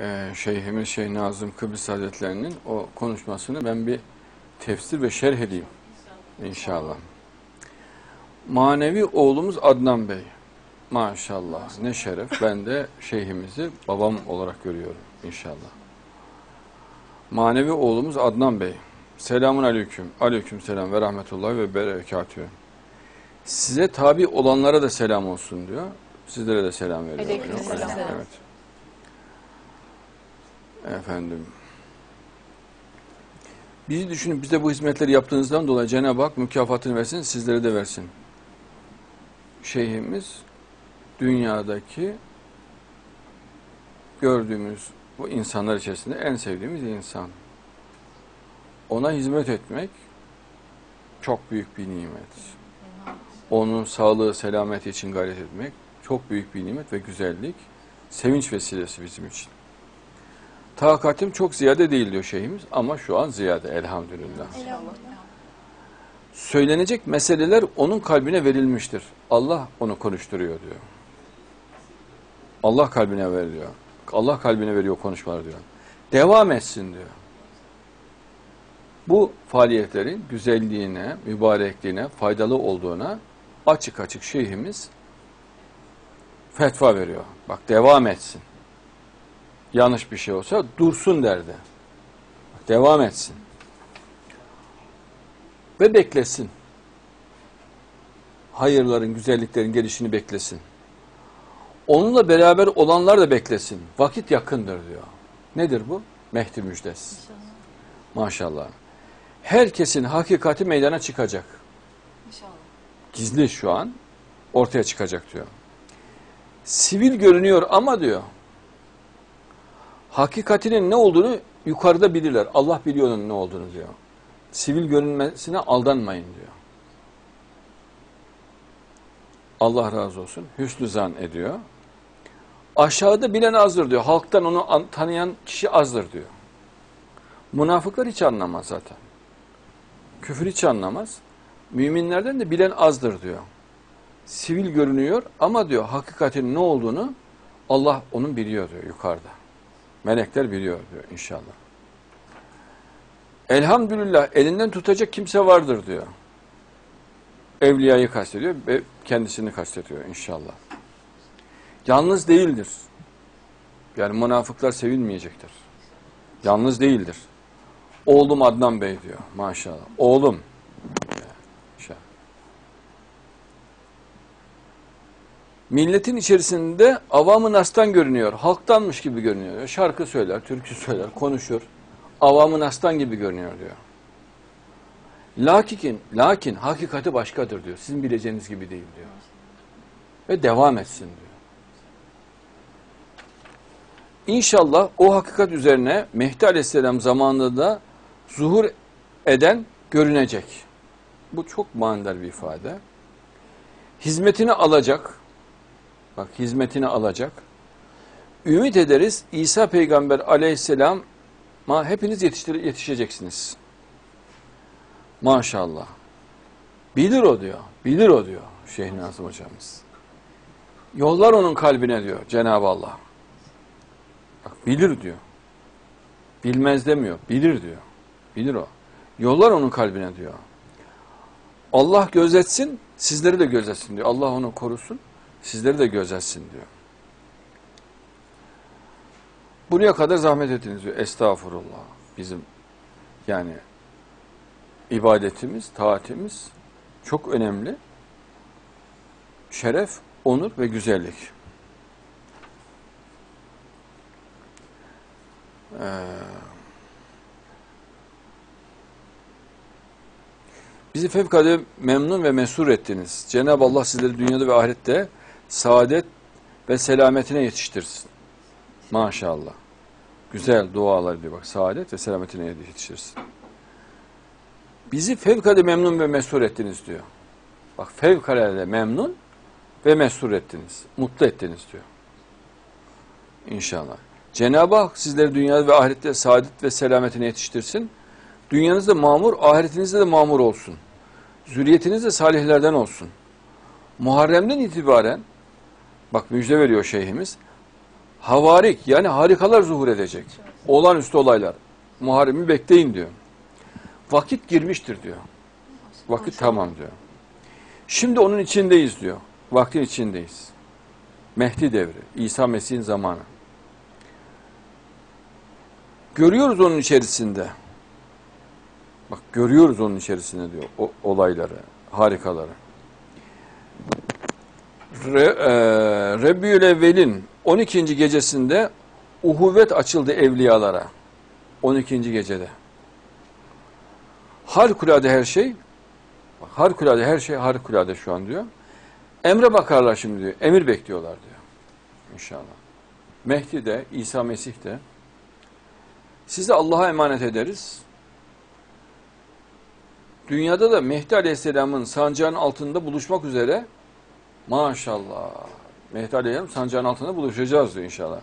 e, Şeyhimiz Şeyh Nazım Kıbrıs Hazretlerinin o konuşmasını ben bir tefsir ve şerh edeyim inşallah. Manevi oğlumuz Adnan Bey. Maşallah ne şeref. Ben de şeyhimizi babam olarak görüyorum inşallah. Manevi oğlumuz Adnan Bey. Selamun aleyküm. Aleyküm selam ve rahmetullahi ve berekatühü. Size tabi olanlara da selam olsun diyor. Sizlere de selam veriyor. Aleykümselam. Evet. Efendim. Bizi düşünün, bize bu hizmetleri yaptığınızdan dolayı Cenab-ı Hak mükafatını versin, sizlere de versin. Şeyhimiz dünyadaki gördüğümüz bu insanlar içerisinde en sevdiğimiz insan. Ona hizmet etmek çok büyük bir nimet. Onun sağlığı, selameti için gayret etmek çok büyük bir nimet ve güzellik, sevinç vesilesi bizim için. Takatim çok ziyade değil diyor şeyhimiz ama şu an ziyade elhamdülillah. Söylenecek meseleler onun kalbine verilmiştir. Allah onu konuşturuyor diyor. Allah kalbine veriyor. Allah kalbine veriyor konuşmaları diyor. Devam etsin diyor. Bu faaliyetlerin güzelliğine, mübarekliğine, faydalı olduğuna açık açık şeyhimiz fetva veriyor. Bak devam etsin. Yanlış bir şey olsa dursun derdi. Bak, devam etsin. Ve beklesin. Hayırların, güzelliklerin gelişini beklesin. Onunla beraber olanlar da beklesin. Vakit yakındır diyor. Nedir bu? Mehdi müjdesi. Maşallah. Herkesin hakikati meydana çıkacak. Gizli şu an ortaya çıkacak diyor. Sivil görünüyor ama diyor hakikatinin ne olduğunu yukarıda bilirler. Allah biliyor onun ne olduğunu diyor. Sivil görünmesine aldanmayın diyor. Allah razı olsun. Hüsnü zan ediyor. Aşağıda bilen azdır diyor. Halktan onu an- tanıyan kişi azdır diyor. Münafıklar hiç anlamaz zaten. Küfür hiç anlamaz. Müminlerden de bilen azdır diyor. Sivil görünüyor ama diyor hakikatin ne olduğunu Allah onun biliyor diyor yukarıda. Melekler biliyor diyor inşallah. Elhamdülillah elinden tutacak kimse vardır diyor. Evliyayı kastediyor ve kendisini kastediyor inşallah. Yalnız değildir. Yani münafıklar sevilmeyecektir. Yalnız değildir. Oğlum Adnan Bey diyor maşallah. Oğlum. İnşallah. Milletin içerisinde avamı nastan görünüyor. Halktanmış gibi görünüyor. Şarkı söyler, türkü söyler, konuşur. Avamı nastan gibi görünüyor diyor. Lakin, lakin hakikati başkadır diyor. Sizin bileceğiniz gibi değil diyor. Ve devam etsin diyor. İnşallah o hakikat üzerine Mehdi Aleyhisselam zamanında da zuhur eden görünecek. Bu çok manidar bir ifade. Hizmetini alacak. Bak hizmetini alacak. Ümit ederiz İsa Peygamber Aleyhisselam'a hepiniz yetiştir yetişeceksiniz. Maşallah. Bilir o diyor. Bilir o diyor Şeyh Nazım hocamız. Yollar onun kalbine diyor Cenab-ı Allah. Bak bilir diyor. Bilmez demiyor. Bilir diyor. Bilir o. Yollar onun kalbine diyor. Allah gözetsin, sizleri de gözetsin diyor. Allah onu korusun, sizleri de gözetsin diyor. Buraya kadar zahmet ettiniz diyor. Estağfurullah. Bizim yani ibadetimiz, taatimiz çok önemli. Şeref, onur ve güzellik. Ee, bizi fevkalade memnun ve mesur ettiniz. Cenab-ı Allah sizleri dünyada ve ahirette saadet ve selametine yetiştirsin. Maşallah. Güzel dualar diyor bak. Saadet ve selametine yetiştirsin. Bizi fevkalade memnun ve mesur ettiniz diyor. Bak fevkalade memnun ve mesur ettiniz. Mutlu ettiniz diyor. İnşallah. Cenab-ı Hak sizleri dünyada ve ahirette saadet ve selametine yetiştirsin. Dünyanızda mamur, ahiretinizde de mamur olsun. Zürriyetiniz de salihlerden olsun. Muharrem'den itibaren, bak müjde veriyor şeyhimiz, Havarik yani harikalar zuhur edecek. Olağanüstü olaylar. Muharrem'i bekleyin diyor. Vakit girmiştir diyor. Vakit tamam diyor. Şimdi onun içindeyiz diyor. Vaktin içindeyiz. Mehdi devri. İsa Mesih'in zamanı. Görüyoruz onun içerisinde. Bak görüyoruz onun içerisinde diyor o olayları, harikaları. Re, e, Rebbiül Evvel'in 12. gecesinde uhuvvet açıldı evliyalara. 12. gecede. Harikulade her şey, harikulade her şey harikulade şu an diyor. Emre bakarlar şimdi diyor. Emir bekliyorlar diyor. İnşallah. Mehdi de, İsa Mesih de sizi Allah'a emanet ederiz. Dünyada da Mehdi Aleyhisselam'ın sancağın altında buluşmak üzere maşallah Mehdi Aleyhisselam sancağın altında buluşacağız diyor inşallah.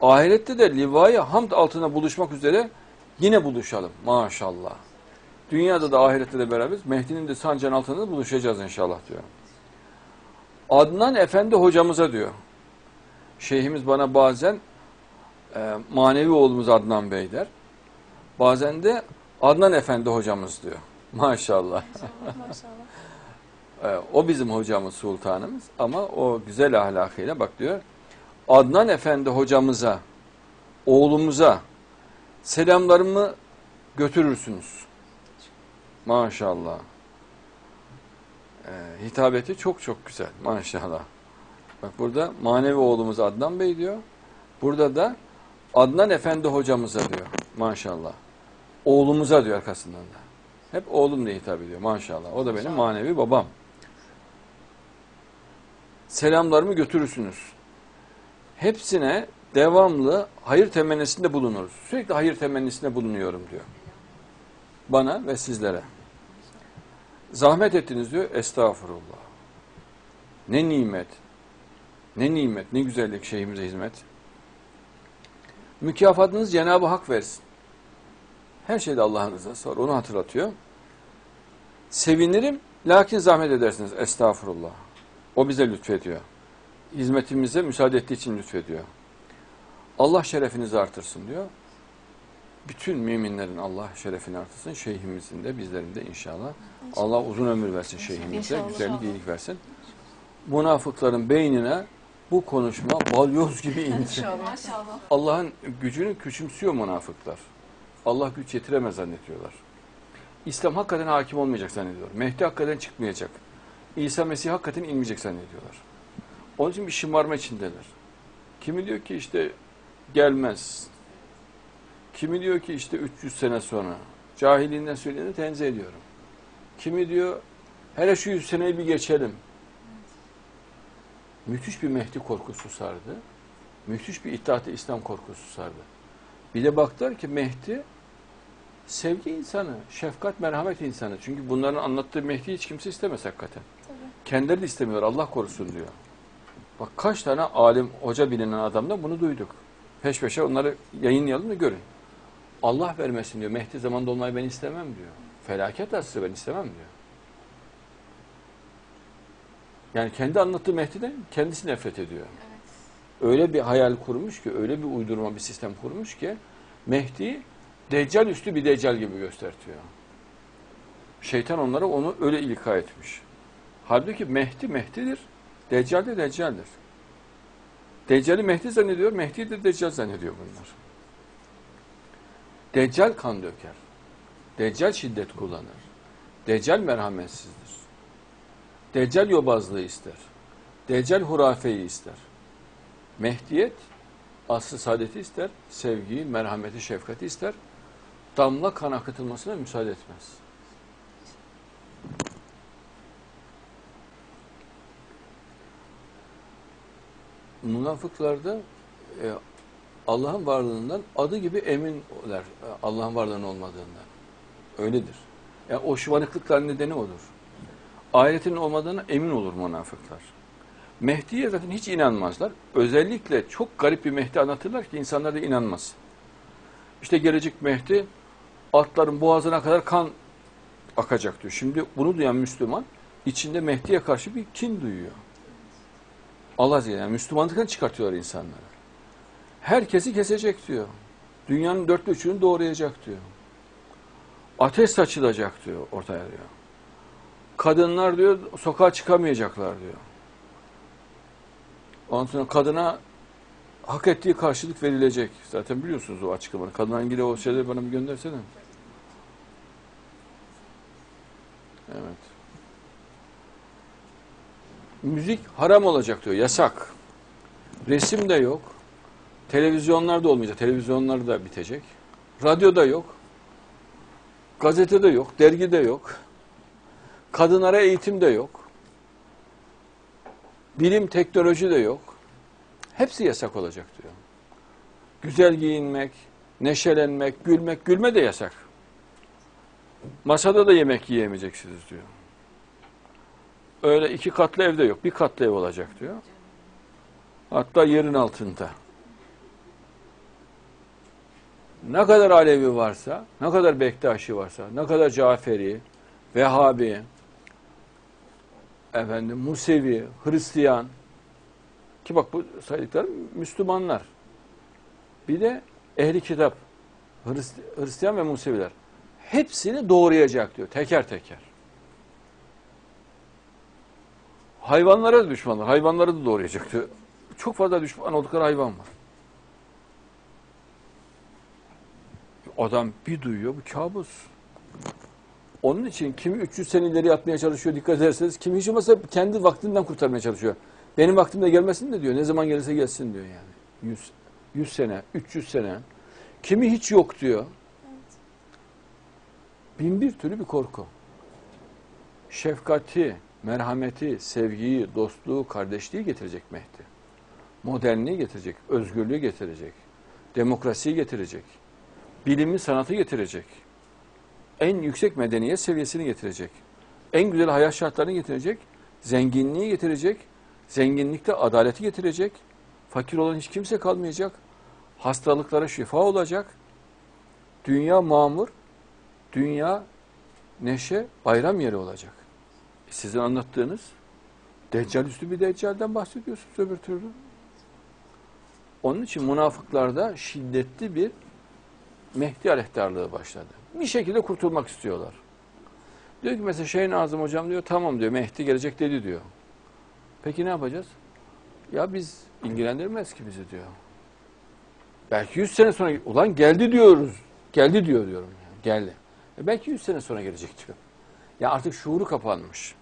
Ahirette de livayı hamd altına buluşmak üzere yine buluşalım maşallah. Dünyada da ahirette de beraberiz. Mehdi'nin de sancağın altında buluşacağız inşallah diyor. Adnan Efendi hocamıza diyor. Şeyhimiz bana bazen e, manevi oğlumuz Adnan Bey der. Bazen de Adnan Efendi hocamız diyor. Maşallah. Maşallah. E, o bizim hocamız, sultanımız ama o güzel ahlakıyla bak diyor. Adnan Efendi hocamıza, oğlumuza selamlarımı götürürsünüz. Maşallah. E, hitabeti çok çok güzel. Maşallah. Bak burada manevi oğlumuz Adnan Bey diyor. Burada da Adnan Efendi hocamıza diyor. Maşallah. Oğlumuza diyor arkasından da. Hep oğlum diye hitap ediyor maşallah. O da benim manevi babam. Selamlarımı götürürsünüz. Hepsine devamlı hayır temennisinde bulunuruz. Sürekli hayır temennisinde bulunuyorum diyor. Bana ve sizlere. Zahmet ettiniz diyor. Estağfurullah. Ne nimet. Ne nimet, ne güzellik şeyimize hizmet. Mükafatınız Cenab-ı Hak versin. Her şeyde Allah'ın rızası var. Onu hatırlatıyor. Sevinirim, lakin zahmet edersiniz. Estağfurullah. O bize lütfediyor. Hizmetimize müsaade ettiği için lütfediyor. Allah şerefinizi artırsın diyor. Bütün müminlerin Allah şerefini artırsın. Şeyhimizin de bizlerin de inşallah. Allah uzun ömür versin şeyhimize. Güzellik, iyilik versin. Münafıkların beynine bu konuşma balyoz gibi indi. İnşallah. Maşallah. Allah'ın gücünü küçümsüyor münafıklar. Allah güç yetiremez zannediyorlar. İslam hakikaten hakim olmayacak zannediyorlar. Mehdi hakikaten çıkmayacak. İsa Mesih hakikaten inmeyecek zannediyorlar. Onun için bir şımarma içindeler. Kimi diyor ki işte gelmez. Kimi diyor ki işte 300 sene sonra. Cahiliğinden söyleyeni tenzih ediyorum. Kimi diyor hele şu 100 seneyi bir geçelim. Müthiş bir Mehdi korkusu sardı. Müthiş bir İttihat-ı İslam korkusu sardı. Bir de baktılar ki Mehdi sevgi insanı, şefkat, merhamet insanı. Çünkü bunların anlattığı Mehdi hiç kimse istemez hakikaten. Tabii. Kendileri de istemiyor, Allah korusun diyor. Bak kaç tane alim, hoca bilinen adamdan bunu duyduk. Peş peşe onları yayınlayalım da görün. Allah vermesin diyor, Mehdi zamanında olmayı ben istemem diyor. Felaket asrı ben istemem diyor. Yani kendi anlattığı Mehdi'den kendisi nefret ediyor. Öyle bir hayal kurmuş ki, öyle bir uydurma bir sistem kurmuş ki Mehdi Deccal üstü bir Deccal gibi göstertiyor. Şeytan onlara onu öyle ilka etmiş. Halbuki Mehdi Mehdi'dir, Deccal de Deccal'dir. Deccal'i Mehdi zannediyor, Mehdi de Deccal zannediyor bunlar. Deccal kan döker. Deccal şiddet kullanır. Deccal merhametsizdir. Deccal yobazlığı ister. Deccal hurafeyi ister. Mehdiyet aslı saadeti ister, sevgiyi, merhameti, şefkati ister. Damla kan akıtılmasına müsaade etmez. Münafıklarda e, Allah'ın varlığından adı gibi eminler e, Allah'ın varlığının olmadığından. Öyledir. Yani o şımarıklıkların nedeni odur. Ahiretin olmadığına emin olur münafıklar. Mehdi'ye zaten hiç inanmazlar. Özellikle çok garip bir Mehdi anlatırlar ki insanlar da inanmaz. İşte gelecek Mehdi atların boğazına kadar kan akacak diyor. Şimdi bunu duyan Müslüman içinde Mehdi'ye karşı bir kin duyuyor. Allah Azze yani Müslümanlıktan çıkartıyorlar insanları. Herkesi kesecek diyor. Dünyanın dörtte üçünü doğrayacak diyor. Ateş saçılacak diyor ortaya diyor. Kadınlar diyor sokağa çıkamayacaklar diyor. Ondan sonra kadına hak ettiği karşılık verilecek. Zaten biliyorsunuz o açıklamaları. Kadınla ilgili o şeyleri bana bir göndersene. Evet. Müzik haram olacak diyor, yasak. Resim de yok. Televizyonlar da olmayacak. Televizyonlar da bitecek. Radyo da yok. Gazete de yok. Dergi de yok. Kadınlara eğitim de yok. Bilim, teknoloji de yok. Hepsi yasak olacak diyor. Güzel giyinmek, neşelenmek, gülmek, gülme de yasak. Masada da yemek yiyemeyeceksiniz diyor. Öyle iki katlı evde yok, bir katlı ev olacak diyor. Hatta yerin altında. Ne kadar Alevi varsa, ne kadar Bektaşi varsa, ne kadar Caferi, Vehhabi, efendim Musevi, Hristiyan ki bak bu saydıklarım Müslümanlar. Bir de ehli kitap, Hrist- Hristiyan ve Museviler. Hepsini doğrayacak diyor teker teker. Hayvanlara da düşmanlar. Hayvanları da doğrayacak diyor. Çok fazla düşman oldukları hayvan var. Adam bir duyuyor bu kabus. Onun için kimi 300 sene ileri atmaya çalışıyor dikkat ederseniz. Kimi hiç olmazsa kendi vaktinden kurtarmaya çalışıyor. Benim vaktimde gelmesin de diyor. Ne zaman gelirse gelsin diyor yani. 100, 100 sene, 300 sene. Kimi hiç yok diyor. Bin bir türlü bir korku. Şefkati, merhameti, sevgiyi, dostluğu, kardeşliği getirecek Mehdi. Modernliği getirecek, özgürlüğü getirecek, demokrasiyi getirecek, bilimi, sanatı getirecek, en yüksek medeniyet seviyesini getirecek, en güzel hayat şartlarını getirecek, zenginliği getirecek, zenginlikte adaleti getirecek, fakir olan hiç kimse kalmayacak, hastalıklara şifa olacak, dünya mamur, dünya neşe, bayram yeri olacak. Sizin anlattığınız Deccal üstü bir Deccal'den bahsediyorsunuz öbür türlü. Onun için münafıklarda şiddetli bir Mehdi aleyhtarlığı başladı. Bir şekilde kurtulmak istiyorlar. Diyor ki mesela Şeyh Nazım hocam diyor tamam diyor Mehdi gelecek dedi diyor. Peki ne yapacağız? Ya biz ilgilendirmez ki bizi diyor. Belki 100 sene sonra ulan geldi diyoruz. Geldi diyor diyorum yani. Geldi. E belki 100 sene sonra gelecek diyor. Ya artık şuuru kapanmış.